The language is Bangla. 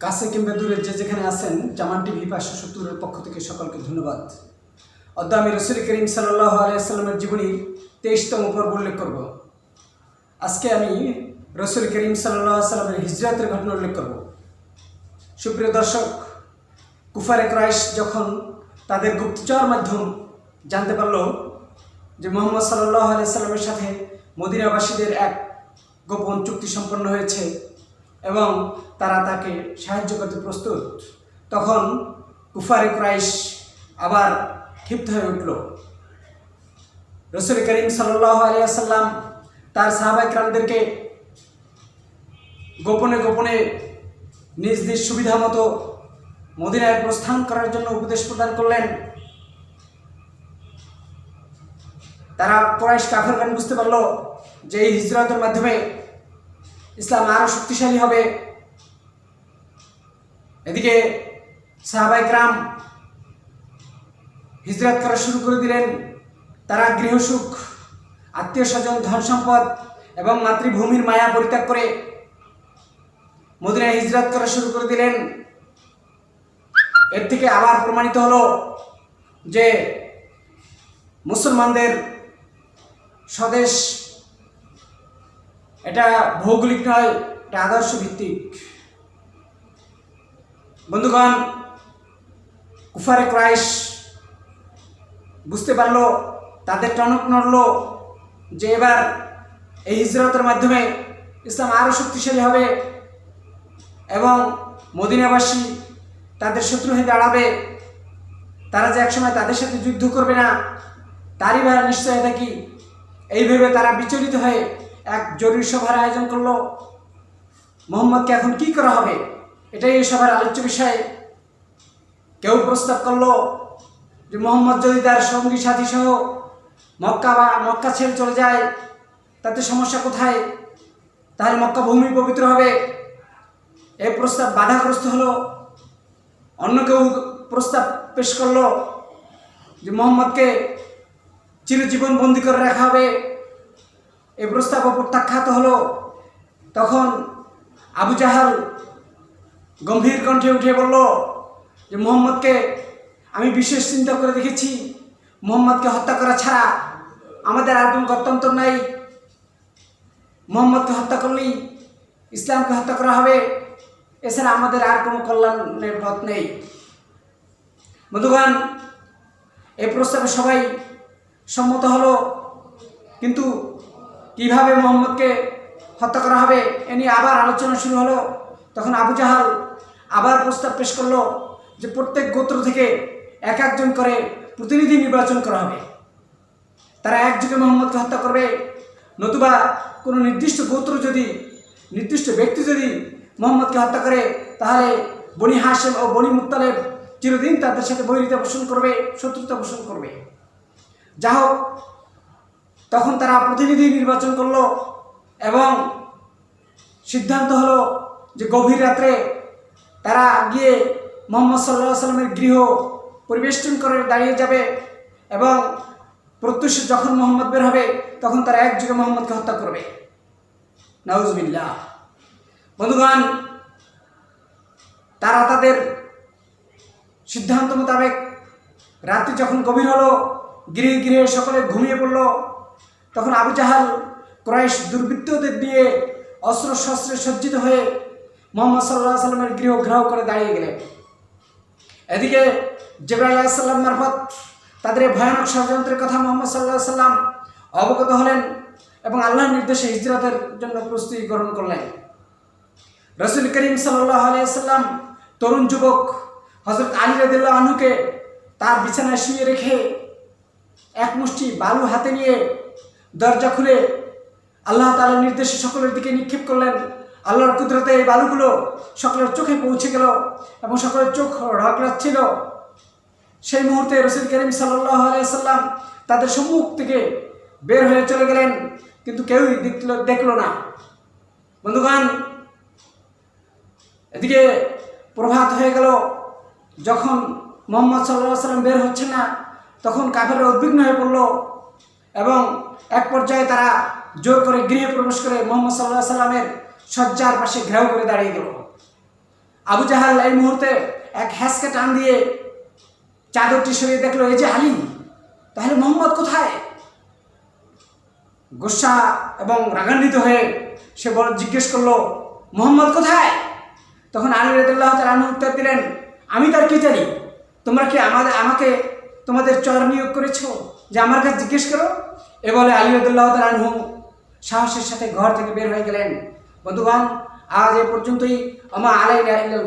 কাছে কিংবা দূরে যে যেখানে আছেন জামান টিভি পাঁচশো সত্তরের পক্ষ থেকে সকলকে ধন্যবাদ। অদ্য আমি রসুল করিম সাল্লাহ আলিয়াল্লামের জীবনীর তেইশতম পর্ব উল্লেখ করব। আজকে আমি রসুল করিম সাল্লাহ সাল্লামের হিজরাতের ঘটনা উল্লেখ করব। সুপ্রিয় দর্শক, কুফারে ক্রাইশ যখন তাদের গুপ্তচর মাধ্যম জানতে পারল যে মোহাম্মদ সাল্লাহ আলিয়া সাল্লামের সাথে মদিনাবাসীদের এক গোপন চুক্তি সম্পন্ন হয়েছে এবং তারা তাকে সাহায্য করতে প্রস্তুত। তখন কুফারে ক্রাইশ আবার ক্ষিপ্ত হয়ে উঠল। রসুল করিম সাল্লাহ আলিয়াল্লাম তার সাহাবাইকরামদেরকে গোপনে গোপনে নিজ নিজ সুবিধা মতো মদিনায় প্রস্থান করার জন্য উপদেশ প্রদান করলেন। তারা কোরাইশ কাফেরগান বুঝতে পারল যে এই হিজরতের মাধ্যমে ইসলাম আরও শক্তিশালী হবে। এদিকে সাহাবাইকরাম হিজরত করা শুরু করে দিলেন। তারা গৃহসুখ, আত্মীয় স্বজন, ধন সম্পদ এবং মাতৃভূমির মায়া পরিত্যাগ করে মদিনায় হিজরত করা শুরু করে দিলেন। এর থেকে আবার প্রমাণিত হলো যে মুসলমানদের স্বদেশ এটা ভৌগোলিক নয় এটা আদর্শ ভিত্তিক। বন্ধুগণ, কুফারে ক্রাইশ বুঝতে পারল, তাদের টনক নড়লো যে এবার এই হিজরতের মাধ্যমে ইসলাম আরও শক্তিশালী হবে এবং মদিনাবাসী তাদের শত্রু হয়ে দাঁড়াবে। তারা যে একসময় তাদের সাথে যুদ্ধ করবে না, তারই বা নিশ্চয়তা কি? এই ভেবে তারা বিচলিত হয়ে এক জরুরি সভার আয়োজন করল। মোহাম্মদকে এখন কি করা হবে? এটাই এই সভার আলোচ্য বিষয়। কেউ প্রস্তাব করল যে মোহাম্মদ যদি তার সঙ্গী সাথী সহ মক্কা বা মক্কা ছেড়ে চলে যায়, তাতে সমস্যা কোথায়? তাহলে মক্কা ভূমি পবিত্র হবে। এই প্রস্তাব বাধাগ্রস্ত হলো। অন্য কেউ প্রস্তাব পেশ করল যে মোহাম্মদকে চিরজীবন বন্দি করে রাখা হবে। এই প্রস্তাব প্রত্যাখ্যাত হলো তখন আবু জাহাল গম্ভীর কণ্ঠে উঠে বলল যে, মোহাম্মদকে আমি বিশেষ চিন্তা করে দেখেছি। মোহাম্মদকে হত্যা করা ছাড়া আমাদের আর কোনো গত্যন্তর নাই। মোহাম্মদকে হত্যা করলেই ইসলামকে হত্যা করা হবে। এছাড়া আমাদের আর কোনো কল্যাণের পথ নেই। বন্ধুগণ, এই প্রস্তাবে সবাই সম্মত হলো। কিন্তু কীভাবে মোহাম্মদকে হত্যা করা হবে এ নিয়ে আবার আলোচনা শুরু হলো। তখন আবু জাহাল আবার প্রস্তাব পেশ করল যে প্রত্যেক গোত্র থেকে এক একজন করে প্রতিনিধি নির্বাচন করা হবে। তারা একযোগে মোহাম্মদকে হত্যা করবে। নতুবা কোনো নির্দিষ্ট গোত্র যদি, নির্দিষ্ট ব্যক্তি যদি মোহাম্মদকে হত্যা করে, তাহলে বনি হাসেম ও বনি মুক্তালেব চিরদিন তাদের সাথে বৈরিতা পোষণ করবে, শত্রুতা পোষণ করবে। যা হোক তখন তারা প্রতিনিধি নির্বাচন করল এবং সিদ্ধান্ত হলো যে গভীর রাত্রে তারা গিয়ে মোহাম্মদ সাল্লাহ সাল্লামের গৃহ পরিবেষ্টন করে দাঁড়িয়ে যাবে এবং প্রত্যুষে যখন মোহাম্মদ বের হবে, তখন তারা একযোগে মোহাম্মদকে হত্যা করবে। নাউজবিল্লা বন্ধুগণ, তারা তাদের সিদ্ধান্ত মোতাবেক রাত্রি যখন গভীর হলো, গৃহে গৃহে সকলে ঘুমিয়ে পড়ল তখন আবু জাহাল ক্রয়েশ দুর্বৃত্তদের দিয়ে অস্ত্র শস্ত্রে সজ্জিত হয়ে মোহাম্মদ সাল্লাহ সাল্লামের গৃহ ঘেরাও করে দাঁড়িয়ে গেলেন। এদিকে জেবরাল সাল্লাম মারফত তাদের ভয়ানক ষড়যন্ত্রের কথা মোহাম্মদ সাল্লাহ সাল্লাম অবগত হলেন এবং আল্লাহর নির্দেশে হিজরতের জন্য প্রস্তুতি গ্রহণ করলেন। রসুল করিম সাল্লাহ আলিয়াল্লাম তরুণ যুবক হজরত আলী রদুল্লাহ আনুকে তার বিছানায় শুয়ে রেখে এক মুষ্টি বালু হাতে নিয়ে দরজা খুলে আল্লাহ তালার নির্দেশে সকলের দিকে নিক্ষেপ করলেন। আল্লাহর কুদরতে এই বালুগুলো সকলের চোখে পৌঁছে গেল এবং সকলের চোখ ঢকড়াচ্ছিল সেই মুহূর্তে রসুল করিম সাল্লাহ আলিয়াল্লাম তাদের সম্মুখ থেকে বের হয়ে চলে গেলেন, কিন্তু কেউই দেখল দেখল না। বন্ধুগণ, এদিকে প্রভাত হয়ে গেল। যখন মোহাম্মদ সাল্লাহ সাল্লাম বের হচ্ছে না, তখন কাফেররা উদ্বিগ্ন হয়ে পড়ল। এবং এক পর্যায়ে তারা জোর করে গৃহে প্রবেশ করে মোহাম্মদ সাল্লাহ সাল্লামের শয্যার পাশে ঘেরাও করে দাঁড়িয়ে গেল। আবু জাহাল এই মুহূর্তে এক হ্যাসকে টান দিয়ে চাদরটি সরিয়ে দেখল, এই যে আলী, তাহলে মোহাম্মদ কোথায়? গোসা এবং রাগান্বিত হয়ে সে বড় জিজ্ঞেস করল, মোহাম্মদ কোথায়? তখন আলী রদুল্লাহ তালু উত্তর দিলেন, আমি তার কি জানি? তোমরা কি আমাদের, আমাকে তোমাদের চর নিয়োগ করেছ? যে আমার কাছে জিজ্ঞেস করো। এ বলে আলী রদুল্লাহ তালু সাহসের সাথে ঘর থেকে বের হয়ে গেলেন। বন্ধুগণ, আজ এ পর্যন্তই। আমার আলাই ইল্লাল